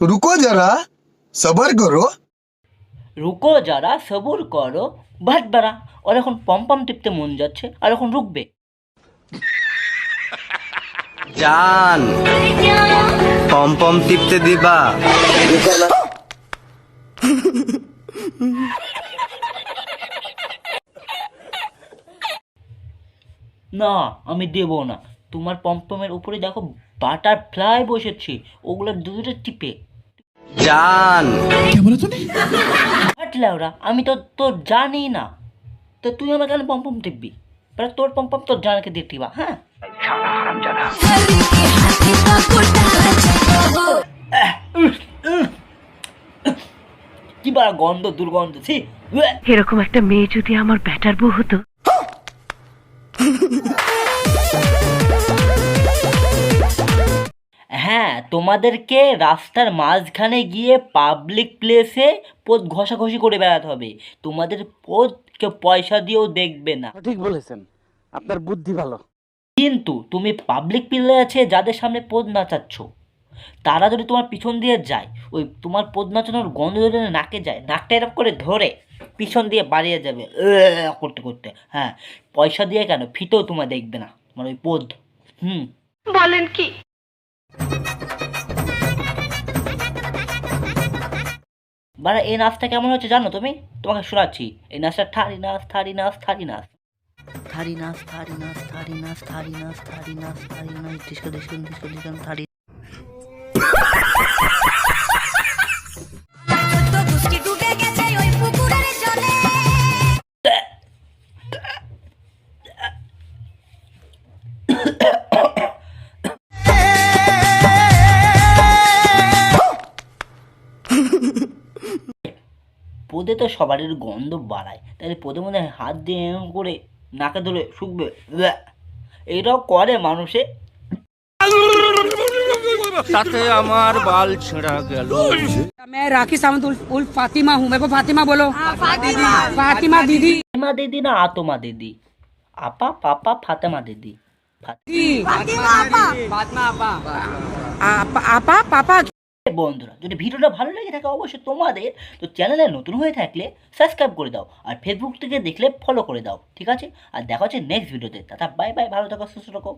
রুকো যারা সবার করো রুকো যারা করো ভাত বাড়া ওর এখন টিপতে মন যাচ্ছে আর এখন রুকবে। জান টিপতে দিবা। না আমি দেব না। তোমার পম্পমের উপরে দেখো বাটারফ্লাই বসেছে ওগুলো দুটো টিপে। জান। ওরা আমি তো তোর জানি না। তো তুই আমার কেন পম্পম টিপবি? এবার তোর পম্পম তোর জানকে দিয়ে টিপা হ্যাঁ? কি বা গন্ধ দুর্গন্ধ ছি। এরকম একটা মেয়ে যদি আমার ব্যাটার বউ হতো। হ্যাঁ তোমাদেরকে রাস্তার মাঝখানে গিয়ে পাবলিক প্লেসে পোদ ঘষাঘষি করে বেড়াতে হবে। তোমাদের পোদ কেউ পয়সা দিয়েও দেখবে না। ঠিক বলেছেন। আপনার বুদ্ধি ভালো। কিন্তু তুমি পাবলিক প্লেসে যাদের সামনে পোদ নাচাচ্ছ। তারা যদি তোমার পিছন দিয়ে যায় ওই তোমার পোদ নাচানোর গন্ধ যদি নাকে যায় নাকটা এরকম করে ধরে পিছন দিয়ে বাড়িয়ে যাবে করতে করতে। হ্যাঁ পয়সা দিয়ে কেন? ফিতেও তোমার দেখবে না মানে ওই পোদ। হুম। বলেন কি? বারা এই নাচটা কেমন হচ্ছে জানো তুমি তোমাকে শোনাচ্ছি এই নাচটা থারি নাচ থারি নাচ থারি নাচ থারি নাচ থারি নাচ থারি নাচ থারি নাচ থারি নাচ থারি নাচ ডিসকো ডিসকো ডিসকো ডিসকো থারি পোদে তো সবারই গন্ধ বাড়ায় তাহলে পোদের মধ্যে হাত দিয়ে এরম করে নাকে ধরে শুকবে ব্যাহ। এটাও করে মানুষে তাতে আমার বাল ছেঁড়া গেল मैं राखी सावंत उल्फ उल्फ फातिमा हूँ मेरे को फातिमा बोलो फातिमा दीदी ফাতেমা দিদি না আতমা দিদি আপা পাপা ফাতেমা দিদি ফা- आपा आपा पापा বন্ধুরা, যদি ভিডিওটা ভালো লেগে থাকে অবশ্যই তোমাদের তো চ্যানেলে নতুন হয়ে থাকলে সাবস্ক্রাইব করে দাও আর ফেসবুক থেকে দেখলে ফলো করে দাও, ঠিক আছে? আর দেখা হচ্ছে নেক্সট ভিডিওতে দাদা বাই বাই ভালো থাকো, সুস্থ থাকো।